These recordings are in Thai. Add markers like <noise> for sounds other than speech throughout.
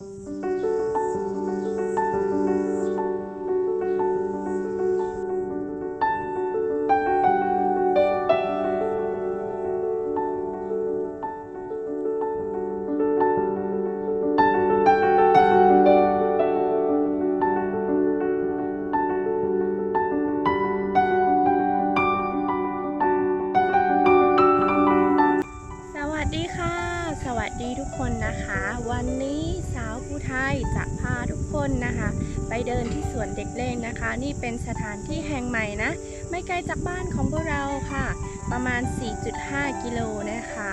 ส เลนนะคะ นี่เป็นสถานที่แห่งใหม่นะ ไม่ไกลจากบ้านของพวกเราค่ะ ประมาณ 4.5 กิโลนะคะ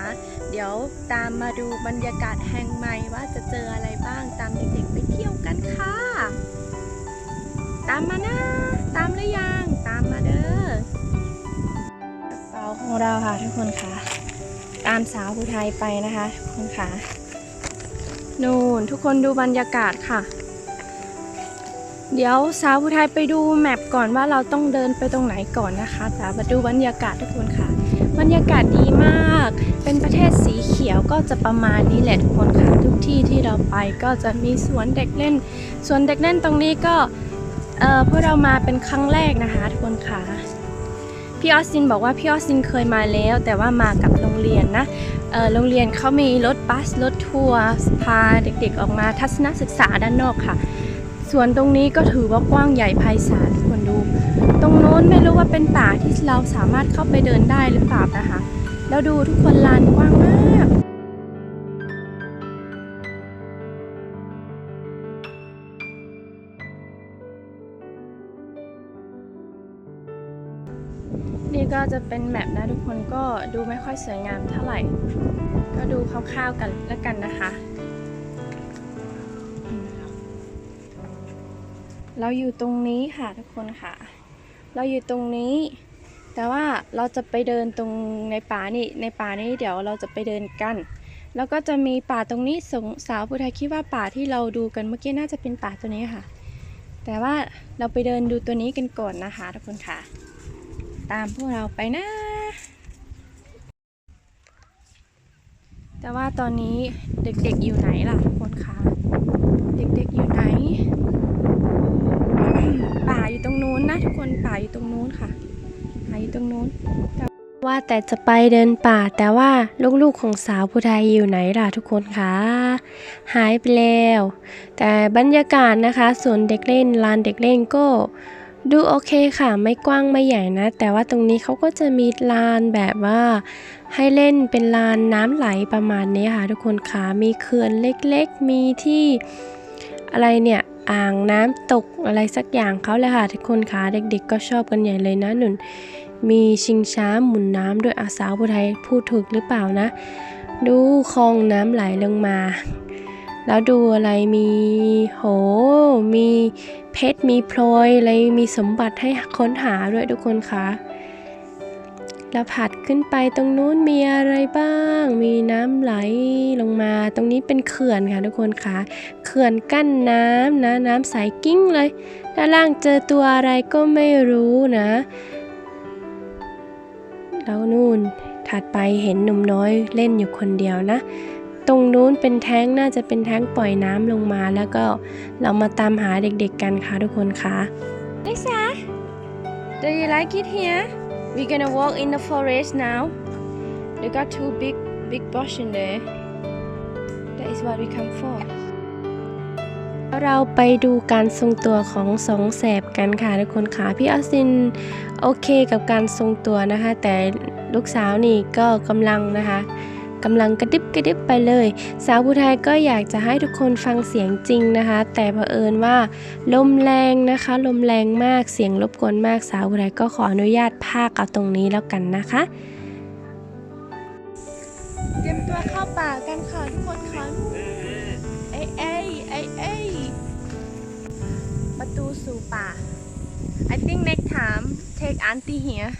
เดี๋ยวตามมาดูบรรยากาศแห่งใหม่ว่าจะเจออะไรบ้างตามเด็กๆไปเที่ยวกันค่ะ ตามมานะ ตามหรือยัง ตามมาเด้อกระเป๋าของเราค่ะทุกคนค่ะ ตามสาวผู้ไทยไปนะคะทุกคนค่ะ นู่นทุกคนดูบรรยากาศค่ะ เดี๋ยวสาวผู้ไทยไปดูแมปก่อนว่าเราต้องเดินไปตรงไหนก่อนนะคะแต่มาดูบรรยากาศทุกคนค่ะ บรรยากาศดีมาก เป็นประเทศสีเขียวก็จะประมาณนี้แหละทุกคนค่ะ ทุกที่ที่เราไปก็จะมีสวนเด็กเล่น สวนเด็กเล่นตรงนี้ก็เออพวกเรามาเป็นครั้งแรกนะคะทุกคนค่ะ พี่ออสซินบอกว่าพี่ออสซินเคยมาแล้ว แต่ว่ามากับโรงเรียนนะโรงเรียนเขามีรถบัสรถทัวร์พาเด็กๆออกมาทัศนศึกษาด้านนอกค่ะ สวนตรงนี้ก็ถือว่ากว้างใหญ่ไพศาลทุกคนดู ตรงโน้นไม่รู้ว่าเป็นป่าที่เราสามารถเข้าไปเดินได้หรือเปล่านะคะ แล้วดูทุกคนลานกว้างมากนี่ก็จะเป็นแมปนะทุกคนก็ดูไม่ค่อยสวยงามเท่าไหร่ ก็ดูคร่าวๆกันแล้วกันนะคะ เราอยู่ตรงนี้ค่ะทุกคนค่ะ เราอยู่ตรงนี้ แต่ว่าเราจะไปเดินตรงในป่านี่ ในป่านี้เดี๋ยวเราจะไปเดินกัน แล้วก็จะมีป่าตรงนี้สงสาวพุทธคิดว่าป่าที่เราดูกันเมื่อกี้น่าจะเป็นป่าตัวนี้ค่ะ แต่ว่าเราไปเดินดูตัวนี้กันก่อนนะคะทุกคนค่ะ ตามพวกเราไปนะ แต่ว่าตอนนี้เด็กๆอยู่ไหนล่ะทุกคนคะเด็กๆอยู่ไหน ป่าอยู่ตรงนู้นนะทุกคนป่าอยู่ตรงนู้นค่ะป่าอยู่ตรงนู้นแต่ว่าแต่จะไปเดินป่าแต่ว่าลูกๆของสาวผู้ไทยอยู่ไหนล่ะทุกคนคะหายไปแล้ว แต่บรรยากาศนะคะสวนเด็กเล่นลานเด็กเล่นก็ดูโอเคค่ะ ไม่กว้างไม่ใหญ่นะ แต่ว่าตรงนี้เขาก็จะมีลานแบบว่าให้เล่นเป็นลานน้ำไหลประมาณนี้ค่ะ ทุกคนค่ะมีเขื่อนเล็กๆ มีที่อะไรเนี่ย อ่างน้ำตกอะไรสักอย่างเขาเลยค่ะทุกคนค่ะเด็กๆ ก็ชอบกันใหญ่เลยนะหนุนมีชิงช้าหมุนน้ำด้วยอาสาวผู้ไทยพูดถูกหรือเปล่านะ ดูคลองน้ำไหลลงมา แล้วดูอะไรมีโห มีเพชรมีพลอยอะไรมีสมบัติให้ค้นหาด้วยทุกคนค่ะ แล้วผัดขึ้นไปตรงนู้นมีอะไรบ้าง มีน้ำไหลลงมา ตรงนี้เป็นเขื่อนค่ะทุกคนคะเขื่อนกั้นน้ำนะน้ำใสกิ้งเลย ด้านล่างเจอตัวอะไรก็ไม่รู้นะ แล้วนู่นถัดไปเห็นหนุ่มน้อยเล่นอยู่คนเดียวนะ ตรงนู้นเป็นแท้งน่าจะเป็นแท้งปล่อยน้ำลงมาแล้วก็เรามาตามหาเด็กๆกันค่ะทุกคนค่ะ Lisa do you like it here We're gonna walk in the forest now they got two big big bush in there that is what we come for เราไปดูการทรงตัวของสองแสบกันค่ะทุกคนค่ะพี่ออสซินโอเคกับการทรงตัวนะคะ แต่ลูกสาวนี่ก็กำลังนะคะ กำลังกระดิบกระดิบไปเลย สาวผู้ไทยก็อยากจะให้ทุกคนฟังเสียงจริงนะคะ แต่เผอิญว่า ลมแรงนะคะ ลมแรงมากเสียงรบกวนมากสาวผู้ไทยก็ขออนุญาตพากเอาตรงนี้แล้วกันนะคะเตรียมตัวเข้าป่ากันค่ะทุกคนค่ะเอ้ยเอ้ยเอ้ยเอ้ยประตูสู่ป่า I think next time take auntie here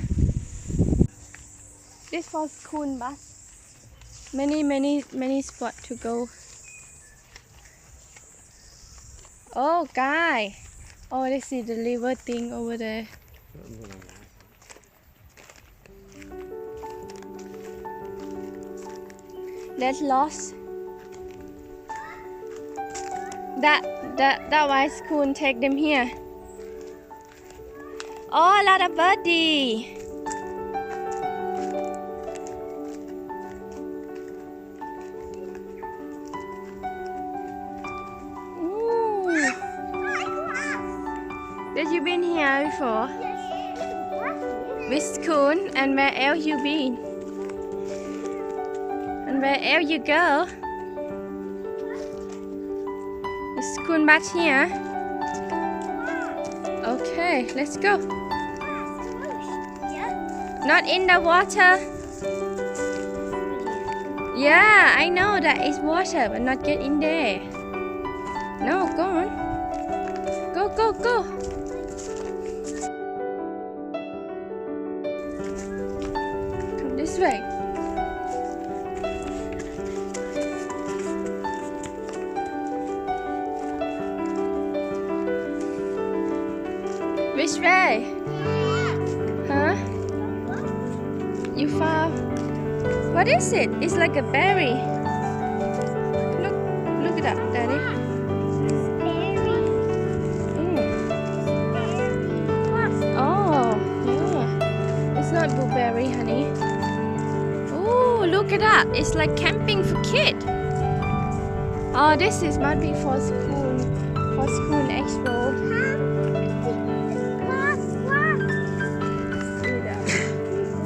this for school bus many many many spot to go oh guy oh they see the river thing over there let's lost That that that white school take them here. Oh, a lot of birdie. Did you been here before? Which school and where else you been? And where else you go? Is school back here? Okay, let's go. Not in the water. Yeah, I know that it's water, but not get in there. No. Go, Which way? Huh? You found? What is it? It's like a berry. Look at that. It's like camping for kid. Oh, this is might be for school, for school expo.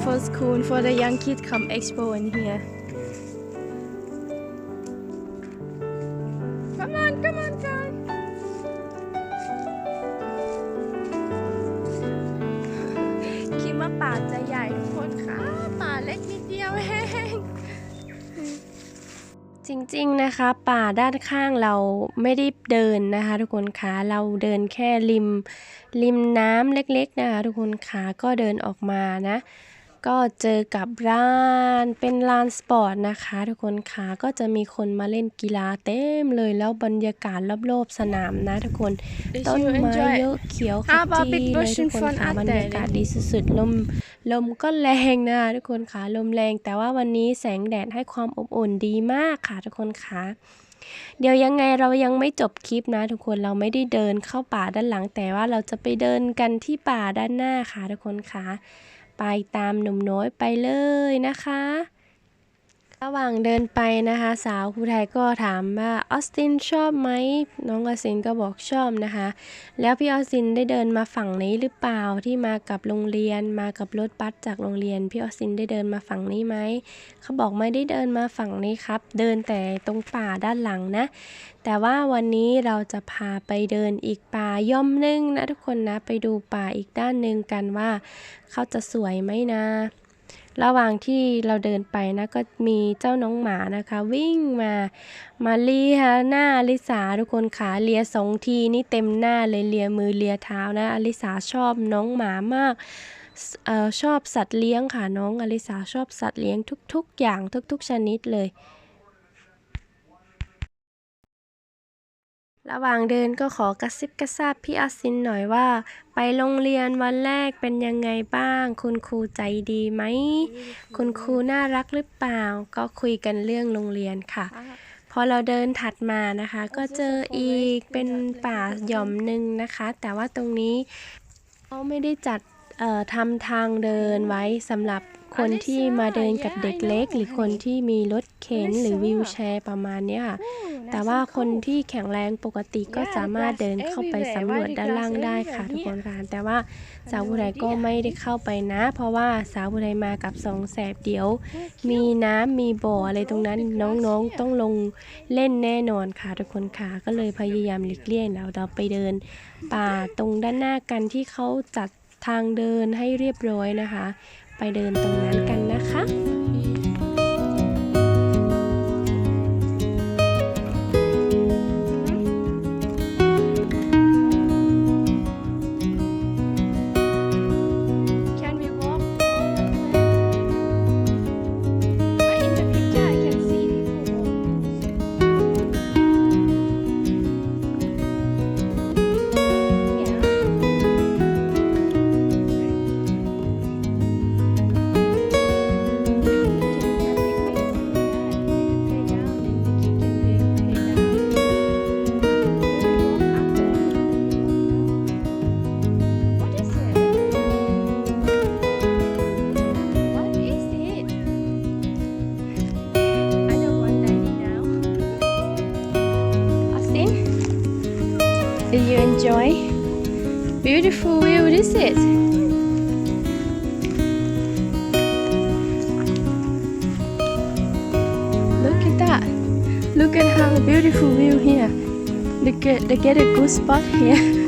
For school, for the young kids come expo in here. นะคะป่าด้านข้างเราไม่ได้เดินนะคะ ทุกคนคะเราเดินแค่ริมริมน้ำเล็กๆนะคะ ทุกคนคะก็เดินออกมานะ ก็เจอกับร้านเป็นลานสปอร์ตนะคะ ทุกคนคะก็จะมีคนมาเล่นกีฬาเต็มเลยแล้วบรรยากาศรอบๆสนามนะทุกคน ต้นไม้เยอะเขียวข How จี about big เลย bush ทุ in กคน front ค่ะ out บรร there ยากาศดีสุดๆลมลมก็แรงนะคะทุกคนค่ะลมแรงแต่ว่าวันนี้แสงแดดให้ความอบอุ่นดีมากค่ะทุกคนค่ะเดี๋ยวยังไงเรายังไม่จบคลิปนะทุกคนเราไม่ได้เดินเข้าป่าด้านหลัง แต่ว่าเราจะไปเดินกันที่ป่าด้านหน้าค่ะทุกคนค่ะ ไปตามหนุ่มน้อยไปเลยนะคะ ระหว่างเดินไปนะคะ สาวผู้ไทยก็ถามว่าออสตินชอบไหมน้องออสตินก็บอกชอบนะคะ แล้วพี่ออสตินได้เดินมาฝั่งนี้หรือเปล่าที่มากับโรงเรียนมากับรถบัสจากโรงเรียนพี่ออสตินได้เดินมาฝั่งนี้ไหมเขาบอกไม่ได้เดินมาฝั่งนี้ครับ เดินแต่ตรงป่าด้านหลังนะ แต่ว่าวันนี้เราจะพาไปเดินอีกป่าย่อมนึงนะทุกคนนะไปดูป่าอีกด้านหนึ่งกันว่า เขาจะสวยไหมนะ ระหว่างที่เราเดินไปนะก็มีเจ้าน้องหมานะคะ วิ่งมา มาเลียหน้าอลิสาทุกคนขาเลียสองทีนี่เต็มหน้าเลยเลียมือเลียเท้านะอลิสาชอบน้องหมามากออชอบสัตว์เลี้ยงค่ะน้องอลิสาชอบสัตว์เลี้ยงทุก ๆ อย่างทุก ๆ ชนิดเลย ระหว่างเดินก็ขอกระซิบกระซาบพี่ออสซินหน่อยว่า ไปโรงเรียนวันแรกเป็นยังไงบ้าง คุณครูใจดีไหม คุณครูน่ารักหรือเปล่า ก็คุยกันเรื่องโรงเรียนค่ะ พอเราเดินถัดมานะคะ ก็เจออีกเป็นป่าหย่อมหนึ่งนะคะ แต่ว่าตรงนี้เขาไม่ได้จัดเอ่อทำทางเดินไว้สำหรับ คนที่มาเดินกับเด็กเล็ก หรือคนที่มีรถเข็นหรือวิวแชร์ประมาณเนี้ยค่ะ แต่ว่าคนที่แข็งแรงปกติก็สามารถเดินเข้าไปสำรวจด้านล่างได้ค่ะทุกคนค่ะแต่ว่าสาวผู้ใดก็ไม่ได้เข้าไปนะ เพราะว่าสาวผู้ใดมากับสองแสบเดี๋ยว มีน้ำมีบ่ออะไรตรงนั้นน้องๆต้องลงเล่นแน่นอนค่ะทุกคนค่ะก็เลยพยายามหลีกเลี่ยงแล้วเราไปเดิน ป่าตรงด้านหน้ากันที่เขาจัดทางเดินให้เรียบร้อยนะคะ ไปเดินตรงนั้นกันนะคะ Beautiful view this is. Look at that. Look at how beautiful view here. Look at they get a good spot here. <laughs>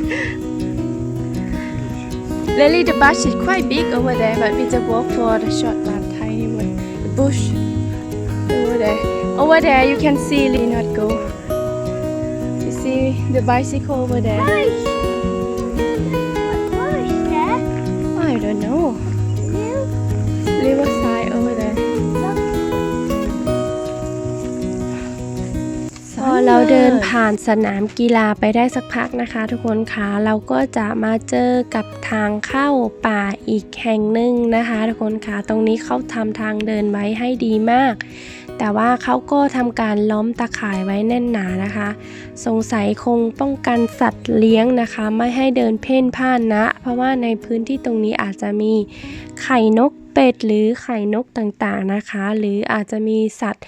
Really the bush is quite big over there, but we just walk for the short one tiny one. The bush over there. Over there you can see Lee not go. You see the bicycle over there? I don't know. Riverside over there. พอเราเดินผ่านสนามกีฬาไปได้สักพักนะคะ ทุกคนคะเราก็จะมาเจอกับทางเข้าป่าอีกแห่งหนึ่งนะคะ ทุกคนคะตรงนี้เขาทำทางเดินไว้ให้ดีมาก แต่ว่าเขาก็ทำการล้อมตะข่ายไว้แน่นหนานะคะ สงสัยคงป้องกันสัตว์เลี้ยงนะคะ ไม่ให้เดินเพ่นพ่านนะ เพราะว่าในพื้นที่ตรงนี้อาจจะมีไข่นกเป็ดหรือไข่นกต่างๆนะคะ หรืออาจจะมีสัตว์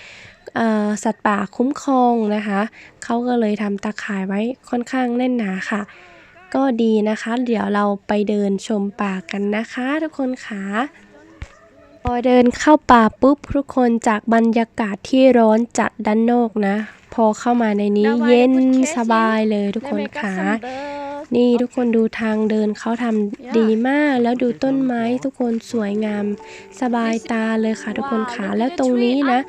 สัตว์ป่าคุ้มครองนะคะเขาก็เลยทำตะข่ายไว้ค่อนข้างแน่นหนาค่ะ ก็ดีนะคะ เดี๋ยวเราไปเดินชมป่ากันนะคะ ทุกคนค่ะ พอเดินเข้าป่าปุ๊บทุกคนจากบรรยากาศที่ร้อนจัดด้านนอกนะ พอเข้ามาในนี้เย็นสบายเลยทุกคนค่ะนี่ทุกคนดูทางเดินเขาทำดีมาก แล้วดูต้นไม้ทุกคนสวยงามสบายตาเลยค่ะ ทุกคนค่ะแล้วตรงนี้นะ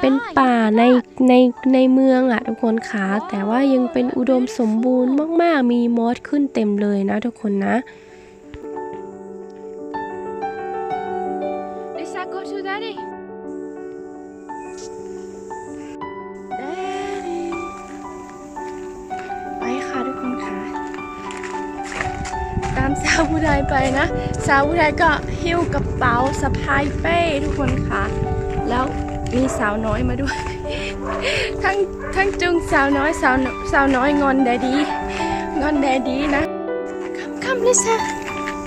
เป็นป่าในในในเมืองอะทุกคนค่ะแต่ว่ายังเป็นอุดมสมบูรณ์มากๆ มีมอสขึ้นเต็มเลยนะ ทุกคนนะ ตามสาวผู้ใดไปนะ สาวผู้ใดก็หิ้วกระเป๋าสะพายเป้ทุกคนค่ะ แล้วมีสาวน้อยมาด้วย ทั้งทั้งจุงสาวน้อยสาวสาวน้อยงอนแดดีงอนแดดีนะ come come Lisa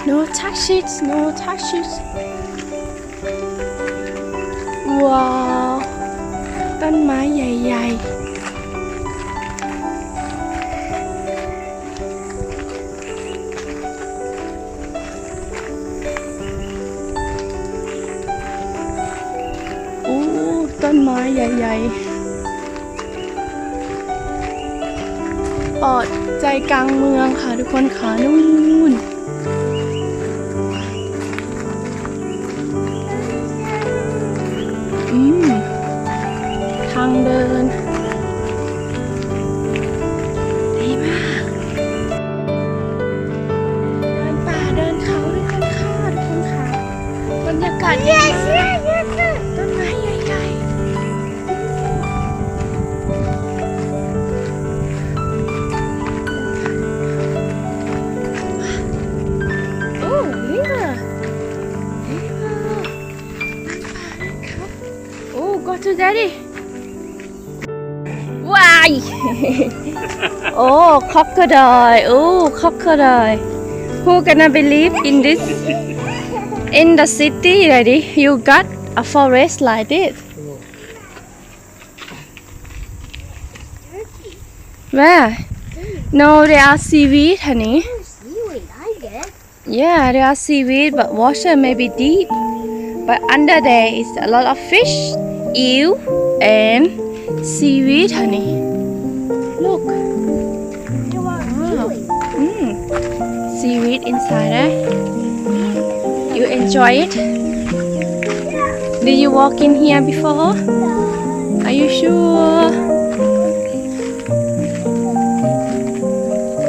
no touch it no touch it ว้าวต้นไม้ใหญ่ ๆ ต้นไม้ใหญ่ๆปอดใจกลางเมืองค่ะทุกคนค่ะนู่น ready? Why? <laughs> oh, crocodile. Oh, crocodile. Who gonna believe in this? In the city, ready? You got a forest like this. Where? No, they are seaweed, honey. Oh, seaweed, Yeah, they are seaweed, but water may be deep. But under there is a lot of fish eel and seaweed honey look Wow. mm. seaweed inside eh you enjoy it did you walk in here before Are you sure?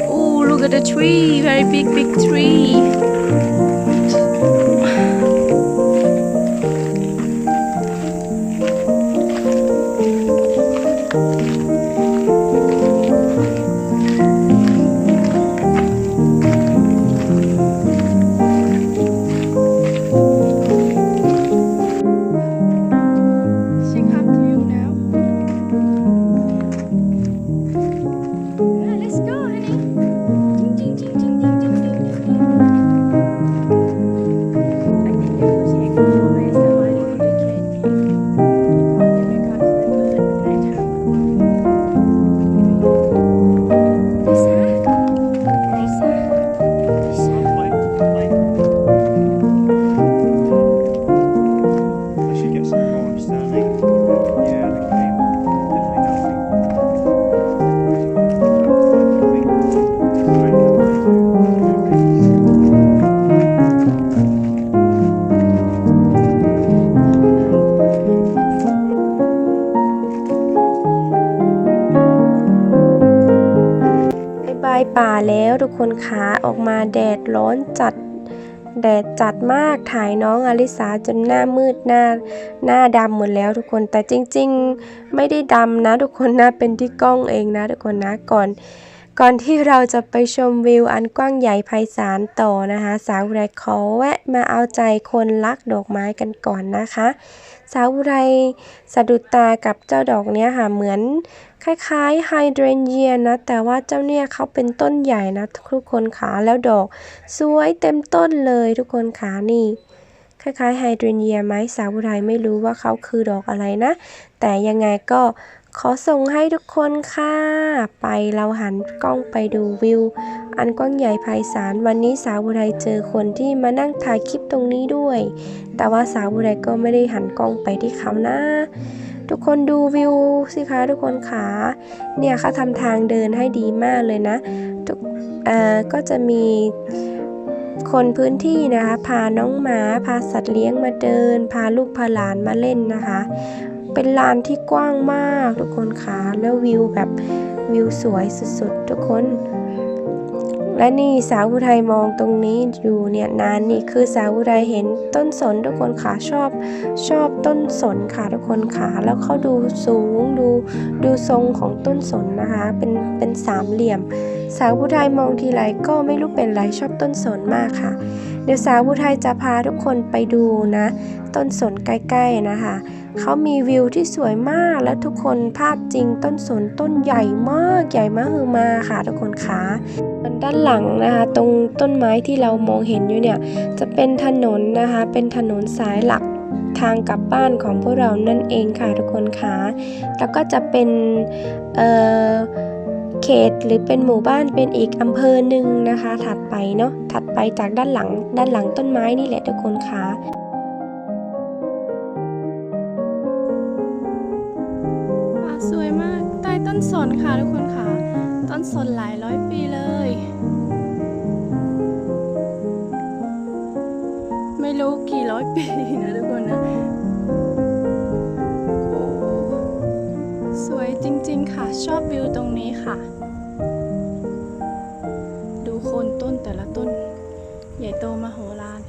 Oh, look at the tree. Very big, big tree. ายป่าแล้วทุกคนขาออกมาแดดร้อนจัด แดดจัดมากถ่ายน้องอลิสาจนหน้ามืดหน้าหน้าดำหมดแล้วทุกคนแต่จริง ๆ ไม่ได้ดำนะ ทุกคนนะเป็นที่กล้องเองนะ ทุกคนนะก่อน ก่อนที่เราจะไปชมวิวอันกว้างใหญ่ไพศาลต่อนะคะ สาวุไรขอแวะมาเอาใจคนรักดอกไม้กันก่อนนะคะ สาวุไรสะดุดตากับเจ้าดอกเนี้ยค่ะเหมือน คล้ายๆไฮเดรนเยียนะ แต่ว่าเจ้าเนี่ยเขาเป็นต้นใหญ่นะ ทุกคนขาแล้วดอก สวยเต็มต้นเลยทุกคนขานี่ คล้ายๆไฮเดรนเยียไหมสาวอุไรไม่รู้ว่าเขาคือดอกอะไรนะ แต่ยังไงก็ขอส่งให้ทุกคนค่ะ ไปเราหันกล้องไปดูวิว อันกว้างใหญ่ไพศาล วันนี้สาวอุไรเจอคนที่มานั่งถ่ายคลิปตรงนี้ด้วย แต่ว่าสาวอุไรก็ไม่ได้หันกล้องไปที่เขานะ ทุกคนดูวิวสิคะทุกคนขาเนี่ยเขาทำทางเดินให้ดีมากเลยนะทุกเออก็จะมีคนพื้นที่นะคะพาน้องหมาพาสัตว์เลี้ยงมาเดิน พาลูกพาหลานมาเล่นนะคะ เป็นลานที่กว้างมากทุกคนคะแล้ววิวแบบวิวสวยสุดๆทุกคน และนี่สาวอุทัยมองตรงนี้อยู่เนี่ยนานนี่คือสาวอุทัยเห็นต้นสนทุกคนขาชอบ ชอบต้นสนค่ะทุกคนขาแล้วเขาดูสูงดูดูทรงของต้นสนนะคะเป็นเป็นสามเหลี่ยม สาวอุทัยมองทีไรก็ไม่รู้เป็นไรชอบต้นสนมากค่ะ เดี๋ยวสาวอุทัยจะพาทุกคนไปดูนะ ต้นสนใกล้ๆนะคะ เขามีวิวที่สวยมากและทุกคนภาพจริงต้นสนต้นใหญ่มากใหญ่มากคือมาค่ะทุกคนขาด้านหลังนะคะตรงต้นไม้ที่เรามองเห็นอยู่เนี่ยจะเป็นถนนนะคะเป็นถนนสายหลักทางกลับบ้านของพวกเรานั่นเองค่ะทุกคนขาแล้วก็จะเป็นเอ่อเขตหรือเป็นหมู่บ้านเป็นอีกอำเภอหนึ่งนะคะ ถัดไปเนาะถัดไปจากด้านหลังด้านหลังต้นไม้นี่แหละทุกคนขา ต้นสนค่ะทุกคนค่ะ ต้นสนหลายร้อยปีเลย ไม่รู้กี่ร้อยปีนะทุกคนนะโอ้สวยจริงๆค่ะ ชอบวิวตรงนี้ค่ะ ดูโคนต้นแต่ละต้น ใหญ่โตมโหฬาร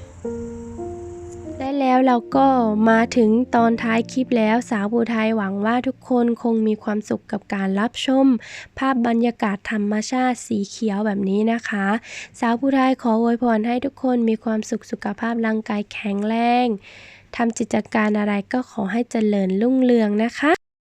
และแล้วเราก็มาถึงตอนท้ายคลิปแล้วสาวภูไทยหวังว่าทุกคนคงมีความสุขกับการรับชม ภาพบรรยากาศธรรมชาติสีเขียวแบบนี้นะคะ สาวภูไทยขออวยพรให้ทุกคนมีความสุขสุขภาพร่างกายแข็งแรงทำกิจการอะไรก็ขอให้เจริญรุ่งเรืองนะคะ